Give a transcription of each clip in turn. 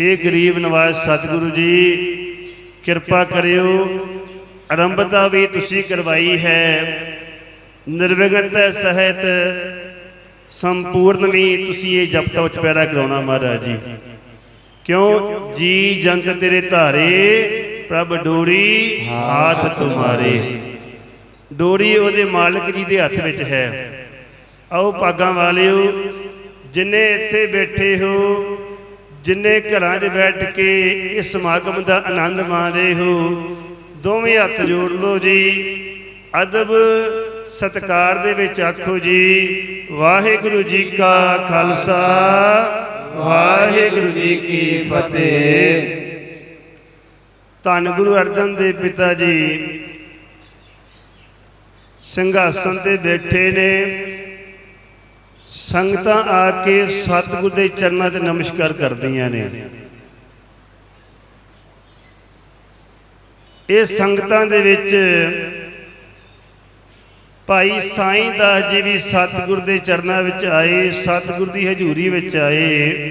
हे ਗਰੀਬ ਨਵਾਜ਼ ਸਤਿਗੁਰੂ ਜੀ, ਕਿਰਪਾ ਕਰਿਓ। ਆਰੰਭਤਾ ਵੀ ਤੁਸੀਂ ਕਰਵਾਈ ਹੈ। ਨਿਰਵਿਘਨਤਾ ਸਹਿਤ ਸੰਪੂਰਨ ਵੀ ਤੁਸੀਂ ਇਹ ਜਪ ਤਪ ਚਪੈੜਾ ਕਰਾਉਣਾ ਮਹਾਰਾਜ ਜੀ। ਕਿਉਂ? ਜੀ ਜੰਤ ਤੇਰੇ ਧਾਰੇ, ਪ੍ਰਭ ਡੋਰੀ ਹਾਥ ਤੁਮਾਰੇ। ਡੋਰੀ ਉਹਦੇ ਮਾਲਕ ਜੀ ਦੇ ਹੱਥ ਵਿੱਚ ਹੈ। ਆਓ ਭਾਗਾਂ ਵਾਲਿਓ, ਜਿੰਨੇ ਇੱਥੇ ਬੈਠੇ ਹੋ ਜਿੰਨੇ ਘਰਾਂ 'ਚ ਬੈਠ ਕੇ ਇਸ ਸਮਾਗਮ ਦਾ ਆਨੰਦ ਮਾਣ ਰਹੇ ਹੋ, ਦੋਵੇਂ ਹੱਥ ਜੋੜ ਲਓ ਜੀ। ਅਦਬ ਸਤਕਾਰ ਦੇ ਵਿੱਚ ਆਖੋ ਜੀ, ਵਾਹਿਗੁਰੂ ਜੀ ਕਾ ਖਾਲਸਾ, ਵਾਹਿਗੁਰੂ ਜੀ ਕੀ ਫਤਿਹ। ਧੰਨ ਗੁਰੂ ਅਰਜਨ ਦੇਵ ਪਿਤਾ ਜੀ, ਸਿੰਘਾਸਨ ਤੇ ਬੈਠੇ ਨੇ। ਸੰਗਤਾਂ ਆ ਕੇ ਸਤਿਗੁਰ ਦੇ ਚਰਨਾਂ ਤੇ ਨਮਸਕਾਰ ਕਰਦੀਆਂ ਨੇ। ਇਹ ਸੰਗਤਾਂ ਦੇ ਵਿੱਚ ਭਾਈ ਸਾਈਂ ਦਾਸ ਜੀ ਵੀ ਸਤਿਗੁਰ ਦੇ ਚਰਨਾਂ ਵਿੱਚ ਆਏ, ਸਤਿਗੁਰ ਦੀ ਹਜ਼ੂਰੀ ਵਿੱਚ ਆਏ।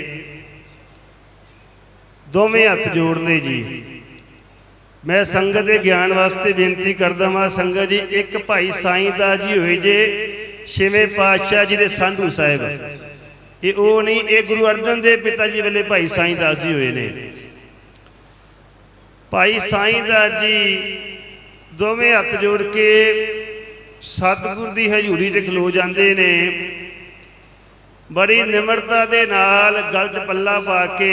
ਦੋਵੇਂ ਹੱਥ ਜੋੜ ਜੀ। ਮੈਂ ਸੰਗਤ ਦੇ ਗਿਆਨ ਵਾਸਤੇ ਬੇਨਤੀ ਕਰਦਾ ਹਾਂ ਸੰਗਤ ਜੀ, ਇੱਕ ਭਾਈ ਸਾਈਂ ਦਾਸ ਜੀ ਹੋਏ ਜੇ ਛੇਵੇਂ ਪਾਤਸ਼ਾਹ ਜੀ ਦੇ ਸੰਧੂ ਸਾਹਿਬ। ਇਹ ਉਹ ਨਹੀਂ, ਇਹ ਗੁਰੂ ਅਰਜਨ ਦੇਵ ਪਿਤਾ ਜੀ ਵੇਲੇ ਭਾਈ ਸਾਈਂ ਦਾਸ ਜੀ ਹੋਏ ਨੇ। ਭਾਈ ਸਾਈਂ ਦਾਸ ਜੀ ਦੋਵੇਂ ਹੱਥ ਜੋੜ ਕੇ ਸਤਿਗੁਰ ਦੀ ਹਜ਼ੂਰੀ 'ਚ ਖਲੋ ਜਾਂਦੇ ਨੇ। ਬੜੀ ਨਿਮਰਤਾ ਦੇ ਨਾਲ ਗਲਤ ਪੱਲਾ ਪਾ ਕੇ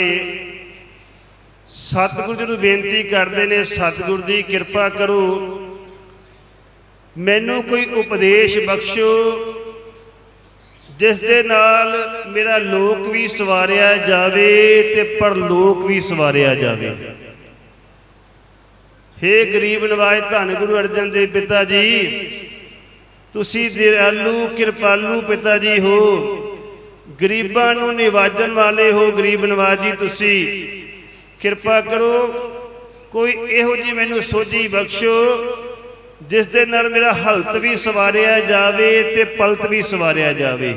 ਸਤਿਗੁਰ ਜੀ ਨੂੰ ਬੇਨਤੀ ਕਰਦੇ ਨੇ, ਸਤਿਗੁਰ ਦੀ ਕਿਰਪਾ ਕਰੋ। ਮੈਨੂੰ ਕੋਈ ਉਪਦੇਸ਼ ਬਖਸ਼ੋ, ਜਿਸ ਦੇ ਨਾਲ ਮੇਰਾ ਲੋਕ ਵੀ ਸਵਾਰਿਆ ਜਾਵੇ ਤੇ ਪਰਲੋਕ ਵੀ ਸਵਾਰਿਆ ਜਾਵੇ। ਹੇ ਗਰੀਬ ਨਵਾਜ ਧੰਨ ਗੁਰੂ ਅਰਜਨ ਦੇਵ ਪਿਤਾ ਜੀ, ਤੁਸੀਂ ਦਿਆਲੂ, ਕਿਰਪਾਲੂ ਪਿਤਾ ਜੀ ਹੋ। ਗਰੀਬਾਂ ਨੂੰ ਨਿਵਾਜਣ ਵਾਲੇ ਹੋ ਗਰੀਬ ਨਵਾਜ ਜੀ ਤੁਸੀਂ। ਕਿਰਪਾ ਕਰੋ, ਕੋਈ ਇਹੋ ਜੀ ਮੈਨੂੰ ਸੋਝੀ ਬਖਸ਼ੋ ਜਿਸ ਦੇ ਨਾਲ ਮੇਰਾ ਹਲਤ ਵੀ ਸਵਾਰਿਆ ਜਾਵੇ ਤੇ ਪਲਤ ਵੀ ਸਵਾਰਿਆ ਜਾਵੇ।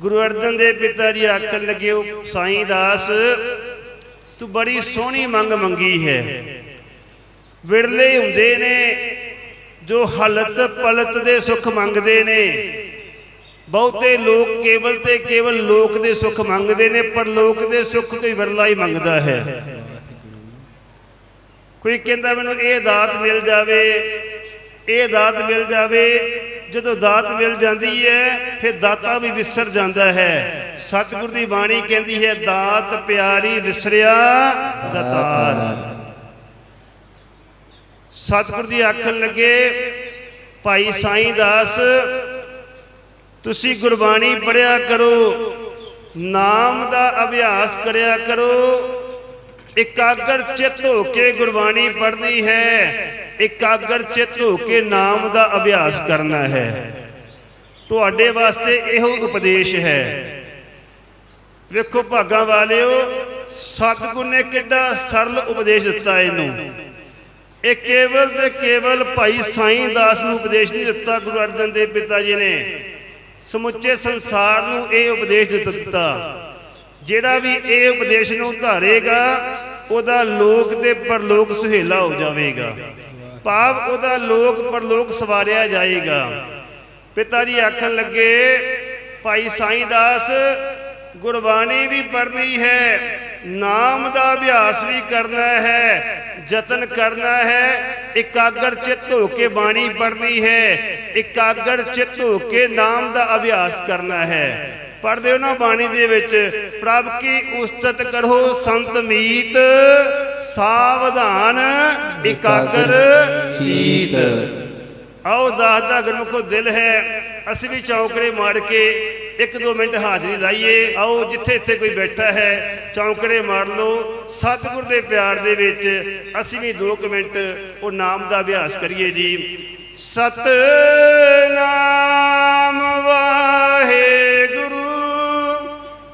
ਗੁਰੂ ਅਰਜਨ ਦੇਵ ਪਿਤਾ ਜੀ ਆਖਣ ਲੱਗੇ, ਉਹ ਸਾਈਂ ਦਾਸ, ਤੂੰ ਬੜੀ ਸੋਹਣੀ ਮੰਗ ਮੰਗੀ ਹੈ। ਵਿਰਲੇ ਹੁੰਦੇ ਨੇ, ਜੋ ਹਲਤ ਪਲਤ ਦੇ ਸੁੱਖ ਮੰਗਦੇ ਨੇ। ਬਹੁਤੇ ਲੋਕ ਕੇਵਲ ਤੇ ਕੇਵਲ ਲੋਕ ਦੇ ਸੁੱਖ ਮੰਗਦੇ ਨੇ, ਪਰ ਲੋਕ ਦੇ ਸੁੱਖ ਕੋਈ ਵਿਰਲਾ ਹੀ ਮੰਗਦਾ ਹੈ। ਕੋਈ ਕਹਿੰਦਾ ਮੈਨੂੰ ਇਹ ਦਾਤ ਮਿਲ ਜਾਵੇ, ਇਹ ਦਾਤ ਮਿਲ ਜਾਵੇ, ਜਦੋਂ ਦਾਤ ਮਿਲ ਜਾਂਦੀ ਹੈ, ਫਿਰ ਦਾਤਾ ਵੀ ਵਿਸਰ ਜਾਂਦਾ ਹੈ। ਸਤਿਗੁਰ ਦੀ ਬਾਣੀ ਕਹਿੰਦੀ ਹੈ, ਦਾਤ ਪਿਆਰੀ ਵਿਸਰਿਆ ਦਾਤਾਰ। ਸਤਿਗੁਰ ਦੀ ਆਖਣ ਲੱਗੇ, ਭਾਈ ਸਾਈਂ ਦਾਸ, ਤੁਸੀਂ ਗੁਰਬਾਣੀ ਪੜਿਆ ਕਰੋ, ਨਾਮ ਦਾ ਅਭਿਆਸ ਕਰਿਆ ਕਰੋ ਇਕਾਗਰ ਚਿੱਤ ਹੋ ਕੇ ਗੁਰਬਾਣੀ ਪੜ੍ਹਨੀ ਹੈ, ਇਕਾਗਰ ਚਿੱਤ ਹੋ ਕੇ ਨਾਮ ਦਾ ਅਭਿਆਸ ਕਰਨਾ ਹੈ। ਤੁਹਾਡੇ ਵਾਸਤੇ ਇਹੋ ਉਪਦੇਸ਼ ਹੈ। ਵੇਖੋ ਭਾਗਾਂ ਵਾਲਿਓ, ਸਤਿਗੁਰ ਨੇ ਕਿੱਡਾ ਸਰਲ ਉਪਦੇਸ਼ ਦਿੱਤਾ ਇਹਨੂੰ। ਇਹ ਕੇਵਲ ਤੇ ਕੇਵਲ ਭਾਈ ਸਾਈਂ ਦਾਸ ਨੂੰ ਉਪਦੇਸ਼ ਨਹੀਂ ਦਿੱਤਾ, ਗੁਰੂ ਅਰਜਨ ਦੇਵ ਪਿਤਾ ਜੀ ਨੇ। ਸਮੁੱਚੇ ਸੰਸਾਰ ਨੂੰ ਇਹ ਉਪਦੇਸ਼ ਦਿੱਤਾ। ਜਿਹੜਾ ਵੀ ਇਹ ਉਪਦੇਸ਼ ਨੂੰ ਧਾਰੇਗਾ, ਉਹਦਾ ਲੋਕ ਤੇ ਪਰਲੋਕ ਸੁਹੇਲਾ ਹੋ ਜਾਵੇਗਾ। ਭਾਵ ਉਹਦਾ ਲੋਕ ਪਰਲੋਕ ਸਵਾਰਿਆ ਜਾਏਗਾ। ਪਿਤਾ ਜੀ ਆਖਣ ਲੱਗੇ, ਭਾਈ ਸਾਈਂ ਦਾਸ ਗੁਰਬਾਣੀ ਵੀ ਪੜ੍ਹਨੀ ਹੈ, ਨਾਮ ਦਾ ਅਭਿਆਸ ਵੀ ਕਰਨਾ ਹੈ, ਯਤਨ ਕਰਨਾ ਹੈ, ਇਕਾਗਰ ਚਿੱਤ ਹੋ ਕੇ ਬਾਣੀ ਪੜ੍ਹਨੀ ਹੈ, ਇਕਾਗਰ ਚਿੱਤ ਹੋ ਕੇ ਨਾਮ ਦਾ ਅਭਿਆਸ ਕਰਨਾ ਹੈ। ਪੜ੍ਹਦੇ ਹੋ ਨਾ ਬਾਣੀ ਦੇ ਵਿੱਚ, ਪ੍ਰਭ ਕੀ ਉਸਤਤ ਕਰੋ ਸੰਤ ਮੀਤ, ਸਾਵਧਾਨ ਇਕਾਗਰ ਚੀਤ ਆਓ ਦਾਸ ਦਾ ਗੁਰਮੁਖੋ ਦਿਲ ਹੈ, ਅਸੀਂ ਵੀ ਚੌਂਕੜੇ ਮਾਰ ਕੇ ਇੱਕ ਦੋ ਮਿੰਟ ਹਾਜ਼ਰੀ ਲਾਈਏ। ਆਓ ਜਿੱਥੇ ਇੱਥੇ ਕੋਈ ਬੈਠਾ ਹੈ, ਚੌਂਕੜੇ ਮਾਰ ਲਓ। ਸਤਿਗੁਰ ਦੇ ਪਿਆਰ ਦੇ ਵਿੱਚ ਅਸੀਂ ਵੀ ਦੋ ਕੁ ਮਿੰਟ ਉਹ ਨਾਮ ਦਾ ਅਭਿਆਸ ਕਰੀਏ ਜੀ। ਸਤ ਵਾ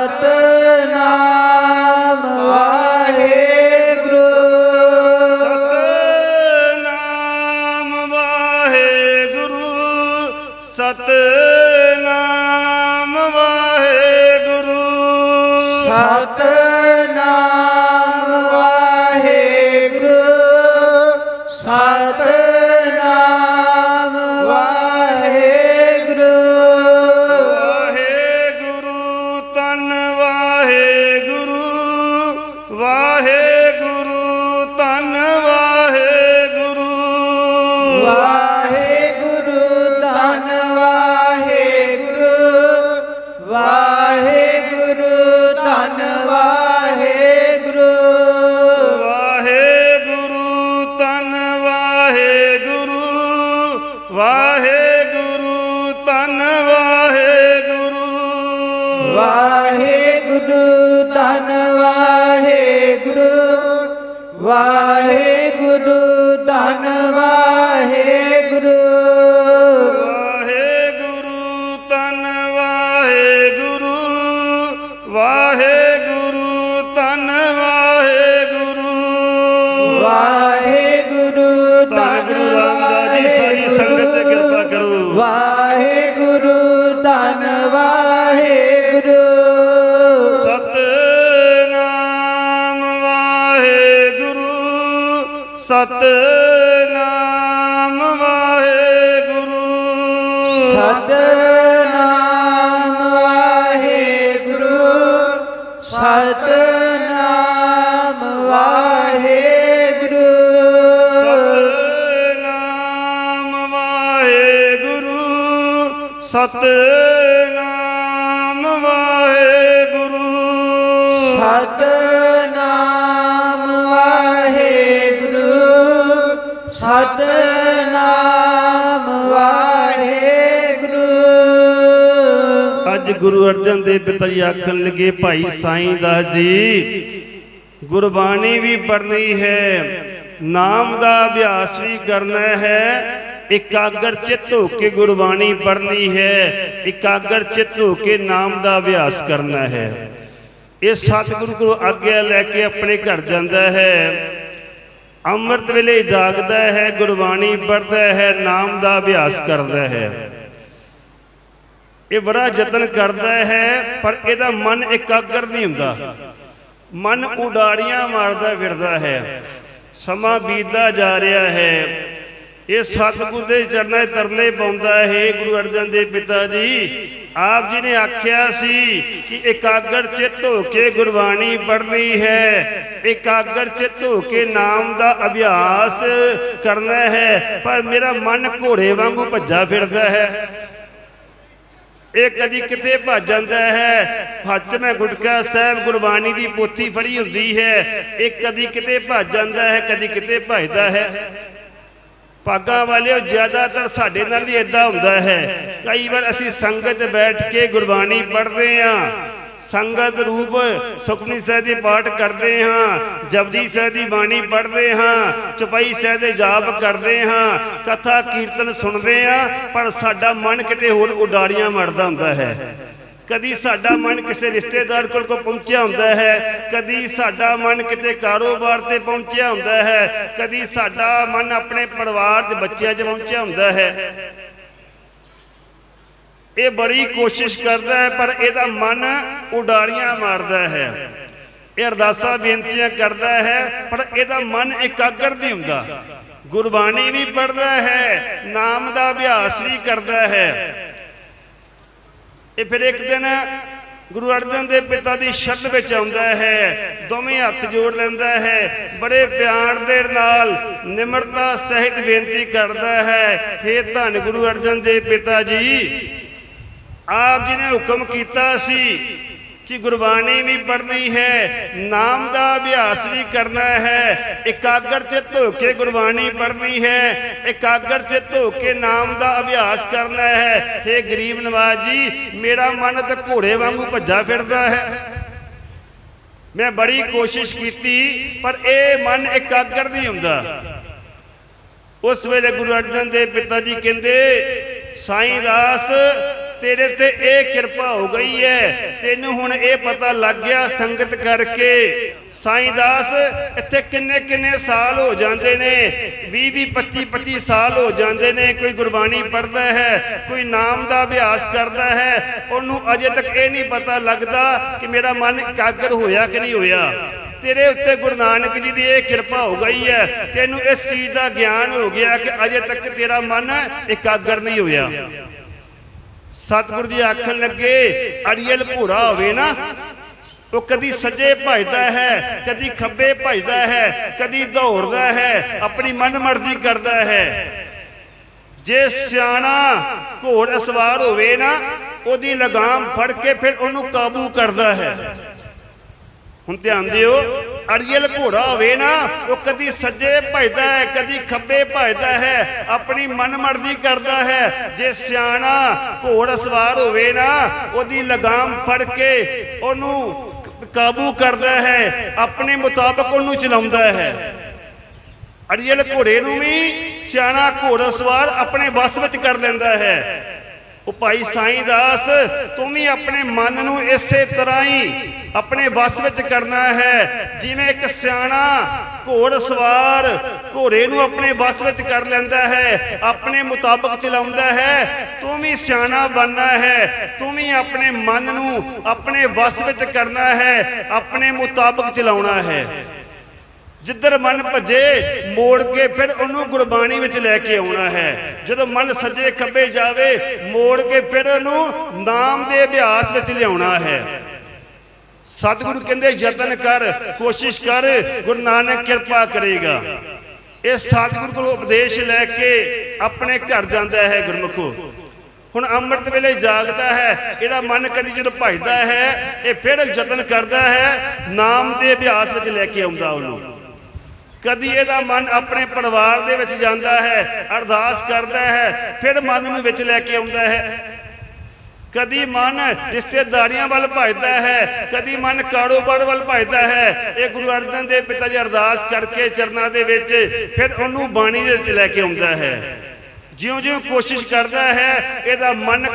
ਸਤਨਾਮ ਵਾ ਸਤਨਾਮ ਵਾਹਿਗੁਰੂ। ਸਤਨਾਮ ਵਾਹਿਗੁਰੂ। ਸਤਨਾਮ ਵਾਹਿਗੁਰੂ। ਅੱਜ ਗੁਰੂ ਅਰਜਨ ਦੇਵ ਪਿਤਾ ਜੀ ਆਖਣ ਲੱਗੇ ਭਾਈ ਸਾਈਂ ਦਾਸ ਜੀ ਗੁਰਬਾਣੀ ਵੀ ਪੜ੍ਹਨੀ ਹੈ ਨਾਮ ਦਾ ਅਭਿਆਸ ਵੀ ਕਰਨਾ ਹੈ ਇਕਾਗਰ ਚਿੱਤ ਹੋ ਕੇ ਗੁਰਬਾਣੀ ਪੜ੍ਹਨੀ ਹੈ, ਇਕਾਗਰ ਚਿੱਤ ਹੋ ਕੇ ਨਾਮ ਦਾ ਅਭਿਆਸ ਕਰਨਾ ਹੈ। ਇਹ ਸਤਿਗੁਰੂ ਕੋਲ ਆਗਿਆ ਲੈ ਕੇ ਆਪਣੇ ਘਰ ਜਾਂਦਾ ਹੈ। ਅੰਮ੍ਰਿਤ ਵੇਲੇ ਜਾਗਦਾ ਹੈ, ਗੁਰਬਾਣੀ ਪੜ੍ਹਦਾ ਹੈ, ਨਾਮ ਦਾ ਅਭਿਆਸ ਕਰਦਾ ਹੈ। ਇਹ ਬੜਾ ਯਤਨ ਕਰਦਾ ਹੈ, ਪਰ ਇਹਦਾ ਮਨ ਇਕਾਗਰ ਨਹੀਂ ਹੁੰਦਾ। ਮਨ ਉਡਾੜੀਆਂ ਮਾਰਦਾ ਫਿਰਦਾ ਹੈ। ਸਮਾਂ ਬੀਤਦਾ ਜਾ ਰਿਹਾ ਹੈ। ਇਹ ਸਤਿਗੁਰ ਦੇ ਚਰਨਾਂ 'ਚ ਤਰਲੇ ਪਾਉਂਦਾ ਹੈ। ਗੁਰੂ ਅਰਜਨ ਦੇਵ ਪਿਤਾ ਜੀ, ਆਪ ਜੀ ਨੇ ਆਖਿਆ ਸੀ ਕਿ ਇਕਾਗਰ ਚਿੱਤ ਹੋ ਕੇ ਗੁਰਬਾਣੀ ਪੜ੍ਹਨੀ ਹੈ। ਇਕਾਗਰ ਚਿੱਤ ਹੋ ਕੇ ਨਾਮ ਦਾ ਅਭਿਆਸ ਕਰਨਾ ਹੈ, ਪਰ ਮੇਰਾ ਮਨ ਘੋੜੇ ਵਾਂਗੂ ਭੱਜਾ ਫਿਰਦਾ ਹੈ। ਇਹ ਕਦੀ ਕਿਤੇ ਭੱਜ ਜਾਂਦਾ ਹੈ। ਹੱਥ ਮੈਂ ਗੁਟਕਾ ਸਾਹਿਬ ਗੁਰਬਾਣੀ ਦੀ ਪੋਥੀ ਫੜੀ ਹੁੰਦੀ ਹੈ। ਇਹ ਕਦੀ ਕਿਤੇ ਭੱਜ ਜਾਂਦਾ ਹੈ, ਕਦੀ ਕਿਤੇ ਭੱਜਦਾ ਹੈ। ਭਾਗਾਂ ਵਾਲਿਓ, ਜ਼ਿਆਦਾਤਰ ਸਾਡੇ ਨਾਲ ਵੀ ਇਦਾਂ ਹੁੰਦਾ ਹੈ। ਕਈ ਵਾਰ ਅਸੀਂ ਸੰਗਤ ਬੈਠ ਕੇ ਗੁਰਬਾਣੀ ਪੜ੍ਹਦੇ ਹਾਂ। ਸੰਗਤ ਰੂਪ ਸੁਖਮਨੀ ਸਾਹਿਬ ਦੇ ਪਾਠ ਕਰਦੇ ਹਾਂ, ਜਪਜੀ ਸਾਹਿਬ ਦੀ ਬਾਣੀ ਪੜ੍ਹਦੇ ਹਾਂ, ਚੁਪਈ ਸਾਹਿਬ ਦੇ ਜਾਪ ਕਰਦੇ ਹਾਂ, ਕਥਾ, ਕੀਰਤਨ ਸੁਣਦੇ ਹਾਂ, ਪਰ ਸਾਡਾ ਮਨ ਕਿਤੇ ਹੋਰ ਉਡਾੜੀਆਂ ਮੜਦਾ ਹੁੰਦਾ ਹੈ। ਕਦੀ ਸਾਡਾ ਮਨ ਕਿਸੇ ਰਿਸ਼ਤੇਦਾਰ ਕੋਲ ਕੋ ਪਹੁੰਚਿਆ ਹੁੰਦਾ ਹੈ, ਕਦੀ ਸਾਡਾ ਮਨ ਕਿਤੇ ਕਾਰੋਬਾਰ ਤੇ ਪਹੁੰਚਿਆ ਹੁੰਦਾ ਹੈ, ਕਦੀ ਸਾਡਾ ਮਨ ਆਪਣੇ ਪਰਿਵਾਰ ਦੇ ਬੱਚਿਆਂ 'ਚ ਪਹੁੰਚਿਆ ਹੁੰਦਾ ਹੈ। ਇਹ ਬੜੀ ਕੋਸ਼ਿਸ਼ ਕਰਦਾ ਹੈ, ਪਰ ਇਹਦਾ ਮਨ ਉਡਾਰੀਆਂ ਮਾਰਦਾ ਹੈ। ਇਹ ਅਰਦਾਸਾਂ ਬੇਨਤੀਆਂ ਕਰਦਾ ਹੈ, ਪਰ ਇਹਦਾ ਮਨ ਇਕਾਗਰ ਨਹੀਂ ਹੁੰਦਾ। ਗੁਰਬਾਣੀ ਵੀ ਪੜ੍ਹਦਾ ਹੈ, ਨਾਮ ਦਾ ਅਭਿਆਸ ਵੀ ਕਰਦਾ ਹੈ। ਇਹ ਫਿਰ ਇੱਕ ਦਿਨ ਗੁਰੂ ਅਰਜਨ ਦੇ ਪਿਤਾ ਦੀ ਸ਼ਰਨ ਵਿੱਚ ਆਉਂਦਾ ਹੈ, ਦੋਵੇਂ ਹੱਥ ਜੋੜ ਲੈਂਦਾ ਹੈ, ਬੜੇ ਪਿਆਰ ਦੇ ਨਾਲ ਨਿਮਰਤਾ ਸਹਿਤ ਬੇਨਤੀ ਕਰਦਾ ਹੈ हे ਧੰਨ ਗੁਰੂ ਅਰਜਨ ਦੇਵ ਪਿਤਾ ਜੀ, ਆਪ ਜੀ ਨੇ ਹੁਕਮ ਕੀਤਾ ਸੀ ਕਿ ਗੁਰਬਾਣੀ ਵੀ ਪੜ੍ਹਨੀ ਹੈ, ਨਾਮ ਦਾ ਅਭਿਆਸ ਵੀ ਕਰਨਾ ਹੈ। ਇਕਾਗਰ ਚਿੱਤ ਹੋ ਕੇ ਗੁਰਬਾਣੀ ਪੜ੍ਹਨੀ ਹੈ, ਇਕਾਗਰ ਚਿੱਤ ਹੋ ਕੇ ਨਾਮ ਦਾ ਅਭਿਆਸ ਕਰਨਾ ਹੈ। हे ਗਰੀਬ ਨਵਾਜ ਜੀ, ਮੇਰਾ ਮਨ ਤਾਂ ਘੋੜੇ ਵਾਂਗੂ ਭੱਜਾ ਫਿਰਦਾ ਹੈ। ਮੈਂ ਬੜੀ ਕੋਸ਼ਿਸ਼ ਕੀਤੀ, ਪਰ ਇਹ ਮਨ ਇਕਾਗਰ ਨਹੀਂ ਹੁੰਦਾ। ਉਸ ਵੇਲੇ ਗੁਰੂ ਅਰਜਨ ਦੇਵ ਪਿਤਾ ਜੀ ਕਹਿੰਦੇ, ਸਾਈਂ ਦਾਸ ਤੇਰੇ ਤੇ ਇਹ ਕਿਰਪਾ ਹੋ ਗਈ ਹੈ। ਤੈਨੂੰ ਹੁਣ ਇਹ ਪਤਾ ਲੱਗ ਗਿਆ ਸੰਗਤ ਕਰਕੇ। ਸਾਈਂ ਦਾਸ, ਇੱਥੇ ਕਿੰਨੇ ਕਿੰਨੇ ਸਾਲ ਹੋ ਜਾਂਦੇ ਨੇ? 20 20 25 25 ਸਾਲ ਹੋ ਜਾਂਦੇ ਨੇ। ਕੋਈ ਗੁਰਬਾਣੀ ਪੜ੍ਹਦਾ ਹੈ, ਕੋਈ ਨਾਮ ਦਾ ਅਭਿਆਸ ਕਰਦਾ ਹੈ। ਉਹਨੂੰ ਅਜੇ ਤੱਕ ਇਹ ਨਹੀਂ ਪਤਾ ਲੱਗਦਾ ਕਿ ਮੇਰਾ ਮਨ ਇਕਾਗਰ ਹੋਇਆ ਕਿ ਨਹੀਂ ਹੋਇਆ। ਤੇਰੇ ਉੱਤੇ ਗੁਰੂ ਨਾਨਕ ਜੀ ਦੀ ਇਹ ਕਿਰਪਾ ਹੋ ਗਈ ਹੈ। ਤੈਨੂੰ ਇਸ ਚੀਜ਼ ਦਾ ਗਿਆਨ ਹੋ ਗਿਆ ਕਿ ਅਜੇ ਤੱਕ ਤੇਰਾ ਮਨ ਇਕਾਗਰ ਨਹੀਂ ਹੋਇਆ। ਸਤਿਗੁਰੂ ਜੀ ਆਖਣ ਲੱਗੇ, ਅੜੀਅਲ ਘੋੜਾ ਹੋਵੇ ਨਾ, ਉਹ ਕਦੀ ਸੱਜੇ ਭਜਦਾ ਹੈ, ਕਦੀ ਖੱਬੇ ਭਜਦਾ ਹੈ, ਕਦੀ ਦੌੜਦਾ ਹੈ, ਆਪਣੀ ਮਨਮਰਜ਼ੀ ਕਰਦਾ ਹੈ। ਜੇ ਸਿਆਣਾ ਘੋੜ ਸਵਾਰ ਹੋਵੇ ਨਾ, ਉਹਦੀ ਲਗਾਮ ਫੜ ਕੇ ਫਿਰ ਉਹਨੂੰ ਕਾਬੂ ਕਰਦਾ ਹੈ। ਹੁਣ ਧਿਆਨ ਦਿਓ ਅੜੀਅਲ ਘੋੜਾ ਹੋਵੇ ਨਾ, ਉਹ ਕਦੀ ਸੱਜੇ ਭਜਦਾ ਹੈ, ਕਦੀ ਖੱਬੇ ਭਜਦਾ ਹੈ, ਆਪਣੀ ਮਨਮਰਜ਼ੀ ਕਰਦਾ ਹੈ। ਜੇ ਸਿਆਣਾ ਘੋੜ ਸਵਾਰ ਹੋਵੇ ਨਾ, ਉਹਦੀ ਲਗਾਮ ਫੜ ਕੇ ਉਹਨੂੰ ਕਾਬੂ ਕਰਦਾ ਹੈ, ਆਪਣੇ ਮੁਤਾਬਕ ਉਹਨੂੰ ਚਲਾਉਂਦਾ ਹੈ। ਅੜੀਅਲ ਘੋੜੇ ਨੂੰ ਵੀ ਸਿਆਣਾ ਘੋੜ ਸਵਾਰ ਆਪਣੇ ਵੱਸ ਵਿੱਚ ਕਰ ਲੈਂਦਾ ਹੈ। ਉਹ ਭਾਈ ਸਾਈਂ ਦਾਸ, ਤੂੰ ਵੀ ਆਪਣੇ ਮਨ ਨੂੰ ਇਸੇ ਤਰ੍ਹਾਂ ਹੀ ਆਪਣੇ ਵੱਸ ਵਿੱਚ ਕਰਨਾ ਹੈ। ਜਿਵੇਂ ਇੱਕ ਸਿਆਣਾ ਘੋੜ ਸਵਾਰ ਘੋੜੇ ਨੂੰ ਆਪਣੇ ਵੱਸ ਵਿੱਚ ਕਰ ਲੈਂਦਾ ਹੈ, ਆਪਣੇ ਮੁਤਾਬਕ ਚਲਾਉਂਦਾ ਹੈ, ਤੂੰ ਵੀ ਸਿਆਣਾ ਬਣਨਾ ਹੈ, ਤੂੰ ਵੀ ਆਪਣੇ ਮਨ ਨੂੰ ਆਪਣੇ ਵੱਸ ਵਿੱਚ ਕਰਨਾ ਹੈ, ਆਪਣੇ ਮੁਤਾਬਕ ਚਲਾਉਣਾ ਹੈ। ਜਿੱਧਰ ਮਨ ਭੱਜੇ ਮੋੜ ਕੇ ਫਿਰ ਉਹਨੂੰ ਗੁਰਬਾਣੀ ਵਿੱਚ ਲੈ ਕੇ ਆਉਣਾ ਹੈ। ਜਦੋਂ ਮਨ ਸੱਜੇ ਖੱਬੇ ਜਾਵੇ, ਮੋੜ ਕੇ ਫਿਰ ਉਹਨੂੰ ਨਾਮ ਦੇ ਅਭਿਆਸ ਵਿੱਚ ਲਿਆਉਣਾ ਹੈ। ਸਤਿਗੁਰੂ ਕਹਿੰਦੇ, ਯਤਨ ਕਰ, ਕੋਸ਼ਿਸ਼ ਕਰ, ਗੁਰੂ ਨਾਨਕ ਕਿਰਪਾ ਕਰੇਗਾ। ਇਹ ਸਤਿਗੁਰੂ ਕੋਲੋਂ ਉਪਦੇਸ਼ ਲੈ ਕੇ ਆਪਣੇ ਘਰ ਜਾਂਦਾ ਹੈ ਗੁਰਮੁਖੋ। ਹੁਣ ਅੰਮ੍ਰਿਤ ਵੇਲੇ ਜਾਗਦਾ ਹੈ, ਇਹਦਾ ਮਨ ਕਦੀ ਜਦੋਂ ਭਜਦਾ ਹੈ, ਇਹ ਫਿਰ ਯਤਨ ਕਰਦਾ ਹੈ, ਨਾਮ ਦੇ ਅਭਿਆਸ ਵਿੱਚ ਲੈ ਕੇ ਆਉਂਦਾ ਉਹਨੂੰ। ਕਦੀ ਇਹਦਾ ਮਨ ਆਪਣੇ ਪਰਿਵਾਰ ਦੇ ਵਿੱਚ ਜਾਂਦਾ ਹੈ, ਅਰਦਾਸ ਕਰਦਾ ਹੈ, ਫਿਰ ਮਨ ਨੂੰ ਵਿੱਚ ਲੈ ਕੇ ਆਉਂਦਾ ਹੈ। ਕਦੀ ਮਨ ਰਿਸ਼ਤੇਦਾਰੀਆਂ ਵੱਲ ਭਜਦਾ ਹੈ, ਕਦੀ ਮਨ ਕਾਰੋਬਾਰ ਵੱਲ ਭਜਦਾ ਹੈ। ਇਹ ਗੁਰੂ ਅਰਜਨ ਦੇਵ ਪਿਤਾ ਜੀ ਅਰਦਾਸ ਕਰਕੇ ਚਰਨਾਂ ਦੇ ਵਿੱਚ ਫਿਰ ਉਹਨੂੰ ਬਾਣੀ ਦੇ ਵਿੱਚ ਲੈ ਕੇ ਆਉਂਦਾ ਹੈ। ਜਿਉਂ-ਜਿਉਂ ਕੋਸ਼ਿਸ਼ ਕਰਦਾ ਹੈ, ਇਹਦਾ ਮਨ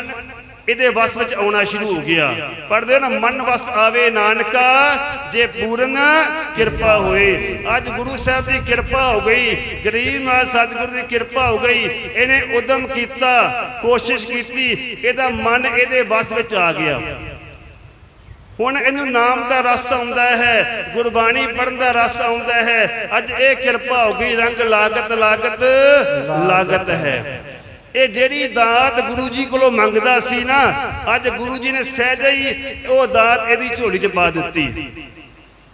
ਇਹਦੇ ਵਸ ਵਿੱਚ ਆਉਣਾ ਸ਼ੁਰੂ ਹੋ ਗਿਆ। ਪੜਦੇ ਨਾ, ਮਨ ਵਸ ਆਵੇ ਨਾਨਕਾ, ਜੇ ਪੂਰਨ ਕਿਰਪਾ ਹੋਏ। ਅੱਜ ਗੁਰੂ ਸਾਹਿਬ ਦੀ ਕਿਰਪਾ ਹੋ ਗਈ, ਗਰੀਬ ਨਾਥ ਸਤਿਗੁਰੂ ਦੀ ਕਿਰਪਾ ਹੋ ਗਈ, ਇਹਨੇ ਉਦਮ ਕੀਤਾ, ਕੋਸ਼ਿਸ਼ ਕੀਤੀ, ਇਹਦਾ ਮਨ ਇਹਦੇ ਵਸ ਵਿੱਚ ਆ ਗਿਆ। ਹੁਣ ਇਹਨੂੰ ਨਾਮ ਦਾ ਰਸ ਆਉਂਦਾ ਹੈ, ਗੁਰਬਾਣੀ ਪੜਨ ਦਾ ਰਸ ਆਉਂਦਾ ਹੈ। ਅੱਜ ਇਹ ਕਿਰਪਾ ਹੋ ਗਈ, ਰੰਗ ਲਾਗਤ ਲਾਗਤ ਲਾਗਤ ਹੈ। ਇਹ ਜਿਹੜੀ ਦਾਤ ਗੁਰੂ ਜੀ ਕੋਲੋਂ ਮੰਗਦਾ ਸੀ ਨਾ ਅੱਜ ਗੁਰੂ ਜੀ ਨੇ ਸਹਿਜੇ ਹੀ ਉਹ ਦਾਤ ਇਹਦੀ ਝੋਲੀ 'ਚ ਪਾ ਦਿੱਤੀ।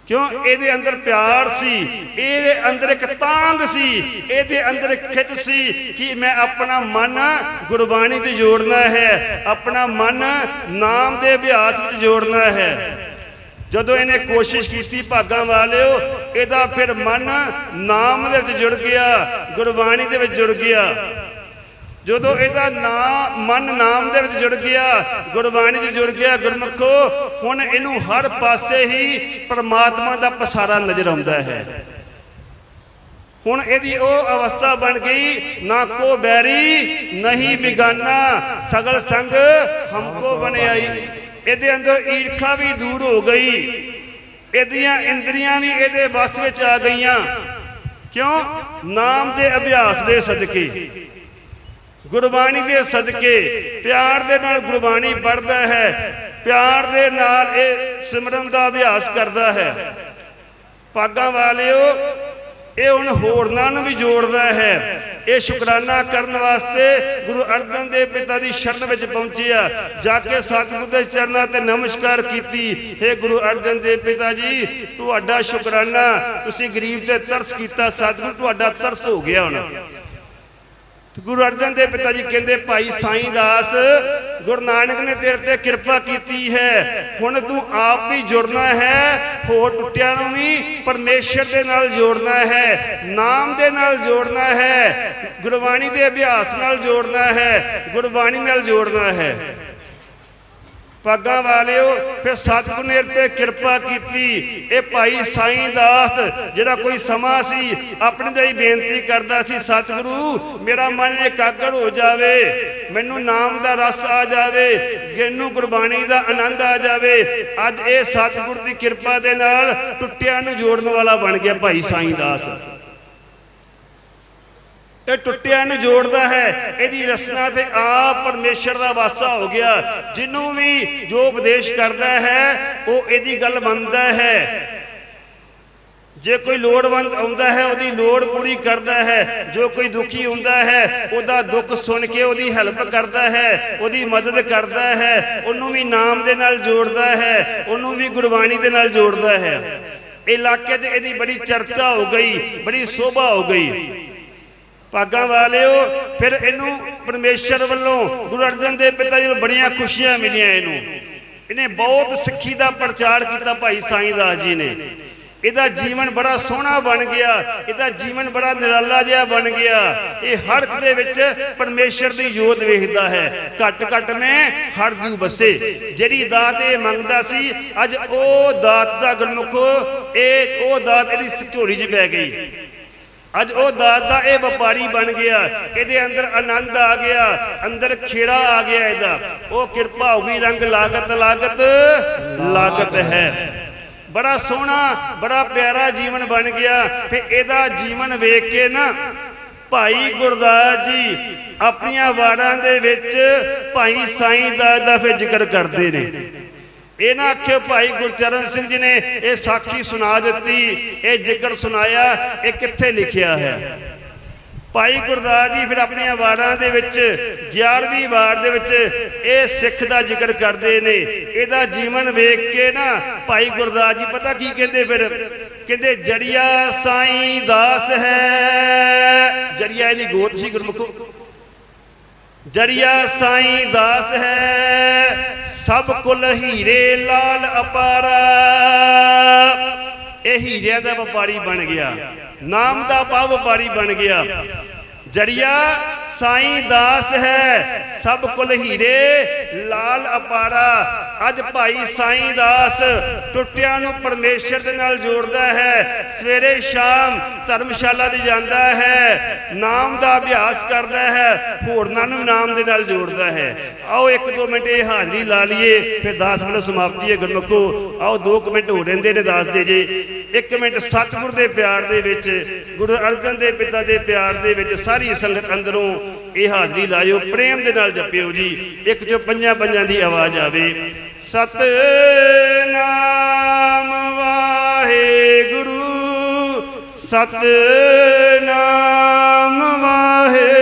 ਕਿਉਂ? ਇਹਦੇ ਅੰਦਰ ਪਿਆਰ ਸੀ। ਇਹਦੇ ਅੰਦਰ ਇੱਕ ਤਾਂਗ ਸੀ। ਇਹਦੇ ਅੰਦਰ ਇੱਕ ਖਿੱਚ ਸੀ ਕਿ ਮੈਂ ਆਪਣਾ ਮਨ ਗੁਰਬਾਣੀ ਤੇ ਜੋੜਨਾ ਹੈ। ਆਪਣਾ ਮਨ ਨਾਮ ਦੇ ਅਭਿਆਸ ਵਿੱਚ ਜੋੜਨਾ ਹੈ। ਜਦੋਂ ਇਹਨੇ ਕੋਸ਼ਿਸ਼ ਕੀਤੀ ਭਾਗਾਂ ਵਾਲਿਓ ਇਹਦਾ ਫਿਰ ਮਨ ਨਾਮ ਦੇ ਵਿੱਚ ਜੁੜ ਗਿਆ। ਗੁਰਬਾਣੀ ਦੇ ਵਿੱਚ ਜੁੜ ਗਿਆ। ਜਦੋਂ ਇਹਦਾ ਨਾਮ ਮਨ ਨਾਮ ਦੇ ਵਿੱਚ ਜੁੜ ਗਿਆ, ਗੁਰਬਾਣੀ 'ਚ ਜੁੜ ਗਿਆ, ਗੁਰਮੁਖੋ, ਹੁਣ ਇਹਨੂੰ ਹਰ ਪਾਸੇ ਹੀ ਪਰਮਾਤਮਾ ਦਾ ਪਸਾਰਾ ਨਜ਼ਰ ਆਉਂਦਾ ਹੈ। ਹੁਣ ਇਹਦੀ ਉਹ ਅਵਸਥਾ ਬਣ ਗਈ, ਨਾ ਕੋ ਬੈਰੀ, ਨਹੀਂ ਬਿਗਾਨਾ, ਸਗਲ ਸੰਗ ਹਮਕੋ ਬਣਾਈ ਇਹਦੇ ਅੰਦਰ ਈਰਖਾ ਵੀ ਦੂਰ ਹੋ ਗਈ। ਇਹਦੀਆਂ ਇੰਦਰੀਆਂ ਵੀ ਇਹਦੇ ਵਸ ਵਿੱਚ ਆ ਗਈਆਂ। ਕਿਉਂ? ਨਾਮ ਦੇ ਅਭਿਆਸ ਦੇ ਸਦਕੇ। ਗੁਰਬਾਣੀ ਦੇ ਸਦਕੇ ਪਿਆਰ ਦੇ ਨਾਲ ਗੁਰਬਾਣੀ ਪੜ੍ਹਦਾ ਹੈ, ਪਿਆਰ ਦੇ ਨਾਲ ਇਹ ਸਿਮਰਨ ਦਾ ਅਭਿਆਸ ਕਰਦਾ ਹੈ। ਪਾਗਾਂ ਵਾਲਿਓ, ਇਹ ਹੁਣ ਹੋਰਨਾਂ ਨੂੰ ਵੀ ਜੋੜਦਾ ਹੈ। ਇਹ ਸ਼ੁਕਰਾਨਾ ਕਰਨ ਵਾਸਤੇ ਗੁਰੂ ਅਰਜਨ ਦੇਵ ਪਿਤਾ ਦੀ ਸ਼ਰਨ ਵਿੱਚ ਪਹੁੰਚਿਆ ਜਾ ਕੇ ਸਤਿਗੁਰੂ ਦੇ ਚਰਨਾਂ ਤੇ ਨਮਸਕਾਰ ਕੀਤੀ। हे ਗੁਰੂ ਅਰਜਨ ਦੇਵ ਪਿਤਾ ਜੀ, ਤੁਹਾਡਾ ਸ਼ੁਕਰਾਨਾ, ਤੁਸੀਂ ਗਰੀਬ ਤੇ ਤਰਸ ਕੀਤਾ, ਸਤਿਗੁਰੂ ਤੁਹਾਡਾ ਤਰਸ ਹੋ ਗਿਆ ਹੁਣ। ਗੁਰੂ ਅਰਜਨ ਦੇਵ ਪਿਤਾ ਜੀ ਕਹਿੰਦੇ, ਭਾਈ ਸਾਈਂ ਦਾਸ, ਗੁਰੂ ਨਾਨਕ ਨੇ ਤੇਰੇ ਤੇ ਕਿਰਪਾ ਕੀਤੀ ਹੈ। ਹੁਣ ਤੂੰ ਆਪ ਵੀ ਜੁੜਨਾ ਹੈ, ਹੋਰ ਟੁੱਟਿਆਂ ਨੂੰ ਵੀ ਪਰਮੇਸ਼ਰ ਦੇ ਨਾਲ ਜੋੜਨਾ ਹੈ, ਨਾਮ ਦੇ ਨਾਲ ਜੋੜਨਾ ਹੈ, ਗੁਰਬਾਣੀ ਦੇ ਅਭਿਆਸ ਨਾਲ ਜੋੜਨਾ ਹੈ, ਗੁਰਬਾਣੀ ਨਾਲ ਜੋੜਨਾ ਹੈ। ਪੱਗਾਂ ਵਾਲਿਓ, ਫਿਰ ਸਤਿਗੁਰ ਤੇ ਕਿਰਪਾ ਕੀਤੀ। ਇਹ ਭਾਈ ਸਾਈਂ ਦਾਸ, ਜਿਹੜਾ ਕੋਈ ਸਮਾਂ ਸੀ, ਆਪਣੇ ਦੇ ਹੀ ਬੇਨਤੀ ਕਰਦਾ ਸੀ, ਸਤਿਗੁਰੂ, ਮੇਰਾ ਮਨ ਇਕਾਗਰ ਹੋ ਜਾਵੇ, ਮੈਨੂੰ ਨਾਮ ਦਾ ਰਸ ਆ ਜਾਵੇ ਗਿਨੂੰ ਗੁਰਬਾਣੀ ਦਾ ਆਨੰਦ ਆ ਜਾਵੇ। ਅੱਜ ਇਹ ਸਤਿਗੁਰ ਦੀ ਕਿਰਪਾ ਦੇ ਨਾਲ ਟੁੱਟਿਆਂ ਨੂੰ ਜੋੜਨ ਵਾਲਾ ਬਣ ਗਿਆ ਭਾਈ ਸਾਈਂ ਦਾਸ। ਇਹ ਟੁੱਟਿਆਂ ਨੂੰ ਜੋੜਦਾ ਹੈ। ਇਹਦੀ ਰਸਨਾ ਤੇ ਆਪ ਪਰਮੇਸ਼ਰ ਦਾ ਵਾਸਤਾ ਹੋ ਗਿਆ। ਜਿਹਨੂੰ ਵੀ ਜੋ ਉਪਦੇਸ਼ ਕਰਦਾ ਹੈ, ਉਹ ਇਹਦੀ ਗੱਲ ਮੰਨਦਾ ਹੈ। ਜੇ ਕੋਈ ਲੋੜਵੰਦ ਆਉਂਦਾ ਹੈ, ਉਹਦੀ ਲੋੜ ਪੂਰੀ ਕਰਦਾ ਹੈ। ਜੋ ਕੋਈ ਦੁਖੀ ਹੁੰਦਾ ਹੈ, ਉਹਦਾ ਦੁੱਖ ਸੁਣ ਕੇ ਉਹਦੀ ਹੈਲਪ ਕਰਦਾ ਹੈ, ਉਹਦੀ ਮਦਦ ਕਰਦਾ ਹੈ। ਉਹਨੂੰ ਵੀ ਨਾਮ ਦੇ ਨਾਲ ਜੋੜਦਾ ਹੈ, ਉਹਨੂੰ ਵੀ ਗੁਰਬਾਣੀ ਦੇ ਨਾਲ ਜੋੜਦਾ ਹੈ। ਇਲਾਕੇ 'ਚ ਇਹਦੀ ਬੜੀ ਚਰਚਾ ਹੋ ਗਈ, ਬੜੀ ਸੋਭਾ ਹੋ ਗਈ। ਭਾਗਾਂ ਵਾਲਿਓ, ਫਿਰ ਇਹਨੂੰ ਪਰਮੇਸ਼ਰ ਵੱਲੋਂ ਗੁਰੂ ਅਰਜਨ ਦੇਵ ਪਿਤਾ ਜੀ ਨੂੰ ਬੜੀਆਂ ਖੁਸ਼ੀਆਂ ਮਿਲੀਆਂ ਇਹਨੂੰ। ਇਹਨੇ ਬਹੁਤ ਸਿੱਖੀ ਦਾ ਪ੍ਰਚਾਰ ਕੀਤਾ ਭਾਈ ਸਾਈਂ ਦਾਸ ਜੀ ਨੇ। ਇਹਦਾ ਜੀਵਨ ਬੜਾ ਸੋਹਣਾ ਬਣ ਗਿਆ, ਇਹਦਾ ਜੀਵਨ ਬੜਾ ਨਿਰਾਲਾ ਜਿਹਾ ਬਣ ਗਿਆ। ਇਹ ਹਰ ਦੇ ਵਿੱਚ ਪਰਮੇਸ਼ਰ ਦੀ ਜੋਤ ਵੇਖਦਾ ਹੈ। ਘਟ ਘਟ ਮੈਂ ਹਰ ਜੂ ਬਸੇ ਜਿਹੜੀ ਦਾਤ ਇਹ ਮੰਗਦਾ ਸੀ, ਅੱਜ ਉਹ ਦਾਤ ਦਾ ਗੁਰਮੁਖੋ, ਇਹ ਉਹ ਦਾਤ ਇਹਦੀ ਝੋਲੀ 'ਚ ਪੈ ਗਈ। ਅੱਜ ਉਹ ਦਾਤ ਦਾ ਇਹ ਵਪਾਰੀ ਬਣ ਗਿਆ, ਇਹਦੇ ਅੰਦਰ ਆਨੰਦ ਆ ਗਿਆ, ਅੰਦਰ ਖੇੜਾ ਆ ਗਿਆ ਇਹਦਾ। ਉਹ ਕਿਰਪਾ ਹੋ ਗਈ, ਰੰਗ ਲਾਗਤ ਲਾਗਤ ਲਾਗਤ ਹੈ। ਬੜਾ ਸੋਹਣਾ, ਬੜਾ ਪਿਆਰਾ ਜੀਵਨ ਬਣ ਗਿਆ। ਫਿਰ ਇਹਦਾ ਜੀਵਨ ਵੇਖ ਕੇ ਨਾ ਭਾਈ ਗੁਰਦਾਸ ਜੀ ਆਪਣੀਆਂ ਵਾੜਾਂ ਦੇ ਵਿੱਚ ਭਾਈ ਸਾਈਂ ਦਾ ਦਾ ਫਿਰ ਜ਼ਿਕਰ ਕਰਦੇ ਨੇ। ਇਹ ਨਾ ਆਖਿਓ ਭਾਈ ਗੁਰਚਰਨ ਸਿੰਘ ਜੀ ਨੇ ਇਹ ਸਾਖੀ ਸੁਣਾ ਦਿੱਤੀ, ਇਹ ਜ਼ਿਕਰ ਸੁਣਾਇਆ, ਇਹ ਕਿੱਥੇ ਲਿਖਿਆ ਹੈ? ਭਾਈ ਗੁਰਦਾਸ ਜੀ ਫਿਰ ਆਪਣੀਆਂ ਵਾਰਾਂ ਦੇ ਵਿੱਚ 11ਵੀਂ ਵਾਰ ਦੇ ਵਿੱਚ ਇਹ ਸਿੱਖ ਦਾ ਜ਼ਿਕਰ ਕਰਦੇ ਨੇ। ਇਹਦਾ ਜੀਵਨ ਵੇਖ ਕੇ ਨਾ ਭਾਈ ਗੁਰਦਾਸ ਜੀ ਪਤਾ ਕੀ ਕਹਿੰਦੇ ਫਿਰ? ਕਹਿੰਦੇ, ਜੜੀਆ ਸਾਈਂ ਦਾਸ ਹੈ। ਜੜੀਆ ਇਹਦੀ ਗੋਤ ਸੀ ਗੁਰਮੁਖੋ। ਜੜੀਆ ਸਾਈਂ ਦਾਸ ਹੈ। ਸਭ ਕੁਲ ਹੀਰੇ ਲਾਲ ਅਪਾਰਾ। ਇਹ ਹੀਰਿਆਂ ਦਾ ਵਪਾਰੀ ਬਣ ਗਿਆ। ਨਾਮ ਦਾ ਪਾ ਵਪਾਰੀ ਬਣ ਗਿਆ। ਜੜੀਆ ਸਾਈਂ ਦਾਸ ਹੈ, ਸਭ ਕੁਲ ਹੀਰੇ, ਲਾਲ ਅਪਾਰਾ। ਅੱਜ ਭਾਈ ਸਾਈਂ ਦਾਸ ਟੁੱਟਿਆਂ ਨੂੰ ਪਰਮੇਸ਼ਰ ਦੇ ਨਾਲ ਜੋੜਦਾ ਹੈ। ਸਵੇਰੇ ਸ਼ਾਮ ਧਰਮਸ਼ਾਲਾ ਤੇ ਜਾਂਦਾ ਹੈ, ਨਾਮ ਦਾ ਅਭਿਆਸ ਕਰਦਾ ਹੈ ਹੋਰਨਾਂ ਨੂੰ ਨਾਮ ਦੇ ਨਾਲ ਜੋੜਦਾ ਹੈ। ਆਓ ਇੱਕ ਦੋ ਮਿੰਟ ਇਹ ਹਾਜ਼ਰੀ ਲਾ ਲਈਏ, ਫਿਰ ਦਾਸ ਵੱਲੋਂ ਸਮਾਪਤੀ ਹੈ ਗੁਰਮੁਖੋ। ਆਓ ਦੋ ਕੁ ਮਿੰਟ ਹੋ ਰਹਿੰਦੇ ਨੇ ਦਾਸ ਦੇ ਜੇ। ਇੱਕ ਮਿੰਟ ਸਤਿਗੁਰ ਦੇ ਪਿਆਰ ਦੇ ਵਿੱਚ, ਗੁਰੂ ਅਰਜਨ ਦੇ ਪਿਤਾ ਦੇ ਪਿਆਰ ਦੇ ਵਿੱਚ ਸਾਰੀ ਸੰਗਤ ਅੰਦਰੋਂ ਇਹ ਹਾਜ਼ਰੀ ਲਾਇਓ, ਪ੍ਰੇਮ ਦੇ ਨਾਲ ਜਪਿਓ ਜੀ, ਇੱਕ ਜੋ ਪੰਜਾਂ ਪੰਜਾਂ ਦੀ ਆਵਾਜ਼ ਆਵੇ। ਸਤਨਾਮ ਵਾਹਿਗੁਰੂ ਸਤਨਾਮ ਵਾਹਿਗੁਰੂ।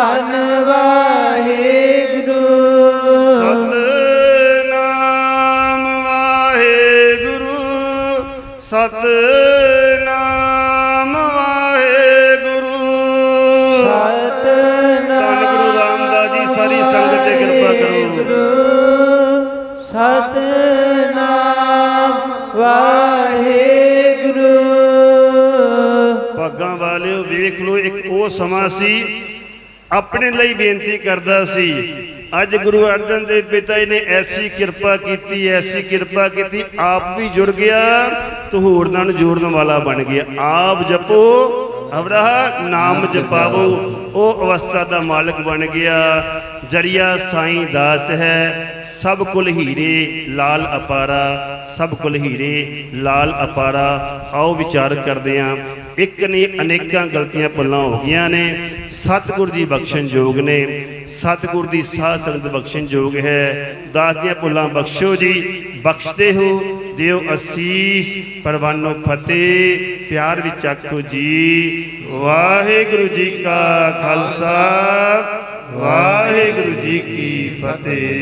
ਧੰਨ ਵਾਹਿਗੁਰੂ। ਸਤਨਾਮ ਵਾਹਿਗੁਰੂ ਸਤਨਾਮ ਵਾਹਿਗੁਰੂ। ਸਤਨਾਮ ਗੁਰੂ ਰਾਮਦਾਸ ਜੀ ਸਾਰੀ ਸੰਗਤ ਤੇ ਕਿਰਪਾ ਕਰੋ। ਸਤਨਾਮ ਵਾਹਿਗੁਰੂ। ਭਾਗਾਂ ਵਾਲਿਓ ਵੇਖ ਲੋ ਇੱਕ ਉਹ ਸਮਾਂ ਸੀ ਆਪਣੇ ਲਈ ਬੇਨਤੀ ਕਰਦਾ ਸੀ। ਅੱਜ ਗੁਰੂ ਅਰਜਨ ਦੇਵ ਪਿਤਾ ਜੀ ਨੇ ਐਸੀ ਕਿਰਪਾ ਕੀਤੀ, ਐਸੀ ਕਿਰਪਾ ਕੀਤੀ। ਆਪ ਵੀ ਜੁੜ ਗਿਆ ਤੇ ਹੋਰਨਾਂ ਨੂੰ ਜੋੜਨ ਵਾਲਾ ਬਣ ਗਿਆ। ਆਪ ਜਪੋ, ਅਵਰਾਹ ਨਾਮ ਜਪਾਵੋ, ਉਹ ਅਵਸਥਾ ਦਾ ਮਾਲਕ ਬਣ ਗਿਆ। ਜਰੀਆ ਸਾਈਂ ਦਾਸ ਹੈ, ਸਭ ਕੁਲ ਹੀਰੇ ਲਾਲ ਅਪਾਰਾ, ਸਭ ਕੁਲ ਹੀਰੇ ਲਾਲ ਅਪਾਰਾ। ਆਓ ਵਿਚਾਰ ਕਰਦੇ ਹਾਂ ਇੱਕ ਨੇ ਅਨੇਕਾਂ ਗਲਤੀਆਂ ਪੱਲਾਂ ਹੋ ਗਈਆਂ ਨੇ। ਸਤਿਗੁਰ ਜੀ ਬਖਸ਼ਣ ਯੋਗ ਨੇ। ਸਤਿਗੁਰ ਦੀ ਸਾਧ ਸੰਗਤ ਬਖਸ਼ਣ ਯੋਗ ਹੈ। ਦਾਸ ਦੀਆਂ ਭੁੱਲਾਂ ਬਖਸ਼ੋ ਜੀ। ਬਖਸ਼ਦੇ ਹੋ, ਦਿਓ ਅਸੀਸ। ਪਰਵਾਨੋ ਫਤਿਹ, ਪਿਆਰ ਵਿੱਚ ਆਖੋ ਜੀ। ਵਾਹਿਗੁਰੂ ਜੀ ਕਾ ਖਾਲਸਾ। ਵਾਹਿਗੁਰੂ ਜੀ ਕੀ ਫਤਿਹ।